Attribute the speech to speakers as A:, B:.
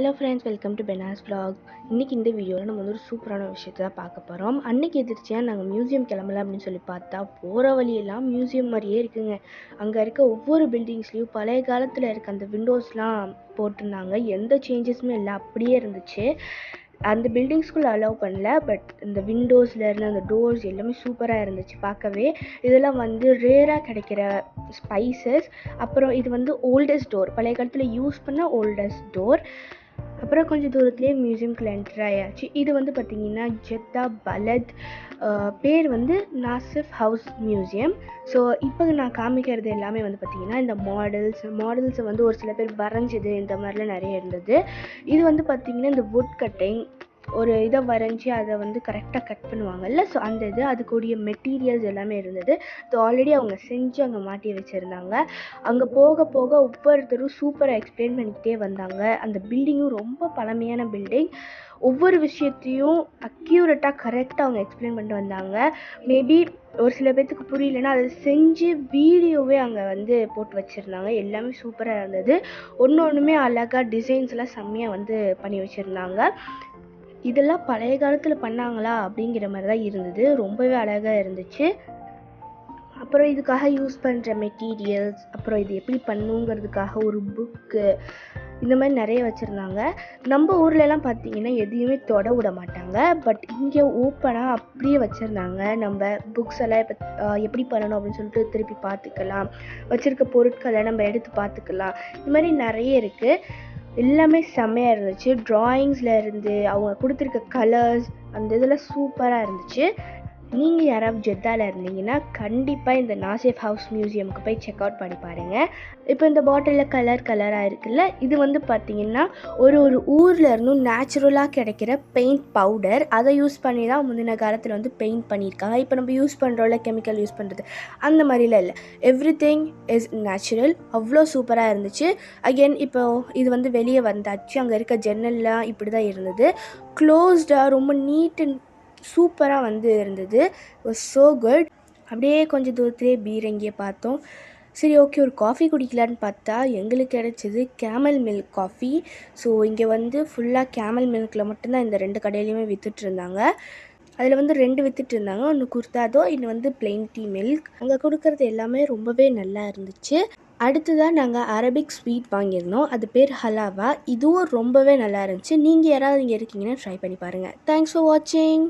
A: Hello friends welcome to பெனாஸ் vlog. இன்றைக்கி இந்த வீடியோவில் நம்ம வந்து ஒரு சூப்பரான விஷயத்தை தான் பார்க்க போகிறோம் அன்னைக்கு எதிர்ச்சியாக நாங்கள் மியூசியம் கிளம்பலாம் அப்படின்னு சொல்லி பார்த்தா போகிற வழியெல்லாம் மியூசியம் மாதிரியே இருக்குங்க. அங்கே இருக்க ஒவ்வொரு பில்டிங்ஸ்லேயும் பழைய காலத்தில் இருக்க அந்த விண்டோஸ்லாம் போட்டிருந்தாங்க. எந்த சேஞ்சஸுமே இல்லை அப்படியே இருந்துச்சு. அந்த பில்டிங்ஸ்குள்ளே அலோவ் பண்ணல பட் இந்த விண்டோஸில் இருந்த அந்த டோர்ஸ் எல்லாமே சூப்பராக இருந்துச்சு பார்க்கவே. இதெல்லாம் வந்து ரேராக கிடைக்கிற ஸ்பைசஸ் அப்புறம் இது வந்து ஓல்டஸ்ட் டோர் பழைய காலத்தில் யூஸ் பண்ண ஓல்டஸ்ட் டோர் அப்புறம் கொஞ்சம் தூரத்துலேயே மியூசியம்குள்ளே என்டர் ஆயாச்சு. இது வந்து பார்த்திங்கன்னா ஜெத்தா பலத் பேர் வந்து நாசிஃப் ஹவுஸ் மியூசியம். ஸோ இப்போ நான் காமிக்கிறது எல்லாமே வந்து பார்த்திங்கன்னா இந்த மாடல்ஸ் மாடல்ஸை வந்து ஒரு சில பேர் வரைஞ்சது இந்த மாதிரிலாம் நிறைய இருந்தது. இது வந்து பார்த்திங்கன்னா இந்த வுட் கட்டிங் ஒரு இதை வரைஞ்சி அதை வந்து கரெக்டாக கட் பண்ணுவாங்கல்ல. ஸோ அந்த இது அதுக்குரிய மெட்டீரியல்ஸ் எல்லாமே இருந்தது. ஸோ ஆல்ரெடி அவங்க செஞ்சு அங்கே மாட்டி வச்சுருந்தாங்க. அங்கே போக போக ஒவ்வொருத்தரும் சூப்பராக எக்ஸ்பிளைன் பண்ணிக்கிட்டே வந்தாங்க. அந்த பில்டிங்கும் ரொம்ப பழமையான பில்டிங் ஒவ்வொரு விஷயத்தையும் அக்யூரேட்டாக கரெக்டாக அவங்க எக்ஸ்பிளைன் பண்ணிட்டு வந்தாங்க. மேபி ஒரு சில பேர்த்துக்கு புரியலன்னா அதை செஞ்சு வீடியோவே அங்கே வந்து போட்டு வச்சுருந்தாங்க. எல்லாமே சூப்பராக இருந்தது. ஒன்று ஒன்றுமே அழகாக டிசைன்ஸ்லாம் செம்மையாக வந்து பண்ணி வச்சுருந்தாங்க. இதெல்லாம் பழைய காலத்தில் பண்ணாங்களா அப்படிங்கிற மாதிரி தான் இருந்தது. ரொம்பவே அழகாக இருந்துச்சு. அப்புறம் இதுக்காக யூஸ் பண்ணுற மெட்டீரியல்ஸ் அப்புறம் இது எப்படி பண்ணுங்கிறதுக்காக ஒரு புக்கு இந்த மாதிரி நிறைய வச்சுருந்தாங்க. நம்ம ஊர்லலாம் பார்த்தீங்கன்னா எதையுமே தொட விட மாட்டாங்க. பட் இங்கே ஓப்பனாக அப்படியே வச்சுருந்தாங்க. நம்ம புக்ஸ் எல்லாம் இப்போ எப்படி பண்ணணும் அப்படின்னு சொல்லிட்டு திருப்பி பார்த்துக்கலாம். வச்சுருக்க பொருட்களை நம்ம எடுத்து பார்த்துக்கலாம். இந்த மாதிரி நிறைய இருக்குது எல்லாமே செம்மையாக இருந்துச்சு. ட்ராயிங்ஸில் இருந்து அவங்க கொடுத்துருக்க கலர்ஸ் அந்த இதெல்லாம் சூப்பராக இருந்துச்சு. நீங்கள் யாராவது ஜெத்தாவில் இருந்தீங்கன்னா கண்டிப்பாக இந்த நாசிஃப் ஹவுஸ் மியூசியமுக்கு போய் செக் அவுட் பண்ணி பாருங்கள் இப்போ இந்த பாட்டிலில் கலர் கலராக இருக்குல்ல இது வந்து பார்த்தீங்கன்னா ஒரு ஒரு ஊரில் இருந்தும் நேச்சுரலாக கிடைக்கிற பெயிண்ட் பவுடர் அதை யூஸ் பண்ணி தான் முந்தின காலத்தில் வந்து பெயிண்ட் பண்ணியிருக்காங்க. இப்போ நம்ம யூஸ் பண்ணுறோம்ல கெமிக்கல் யூஸ் பண்ணுறது அந்த மாதிரிலாம் இல்லை. எவ்ரி திங் இஸ் நேச்சுரல் அவ்வளோ சூப்பராக இருந்துச்சு. அகெயின் இப்போ இது வந்து வெளியே வந்தாச்சு. அங்கே இருக்க ஜன்னல்லாம் இப்படி தான் இருந்தது. க்ளோஸ்டாக ரொம்ப நீட் அண்ட் சூப்பராக வந்து இருந்தது. வாஸ் ஸோ குட் அப்படியே கொஞ்சம் தூரத்துலேயே பீரங்கியை பார்த்தோம். சரி ஓகே ஒரு காஃபி குடிக்கலான்னு பார்த்தா எங்களுக்கு கிடைச்சது கேமல் மில்க் காஃபி ஸோ இங்கே வந்து ஃபுல்லாக கேமல் மில்கில் மட்டும்தான் இந்த ரெண்டு கடையிலையுமே விற்றுட்ருந்தாங்க அதில் வந்து ரெண்டு வித்துட்டு இருந்தாங்க. ஒன்று குர்தாதோ இன்னும் வந்து பிளெயின் டீ மில்க் அங்கே கொடுக்கறது எல்லாமே ரொம்பவே நல்லா இருந்துச்சு. அடுத்ததாக நாங்கள் அரபிக் ஸ்வீட் வாங்கியிருந்தோம். அது பேர் ஹலாவா இதுவும் ரொம்பவே நல்லா இருந்துச்சு. நீங்கள் யாராவது இங்கே இருக்கீங்கன்னா ட்ரை பண்ணி பாருங்கள் தேங்க்ஸ் ஃபார் வாட்சிங்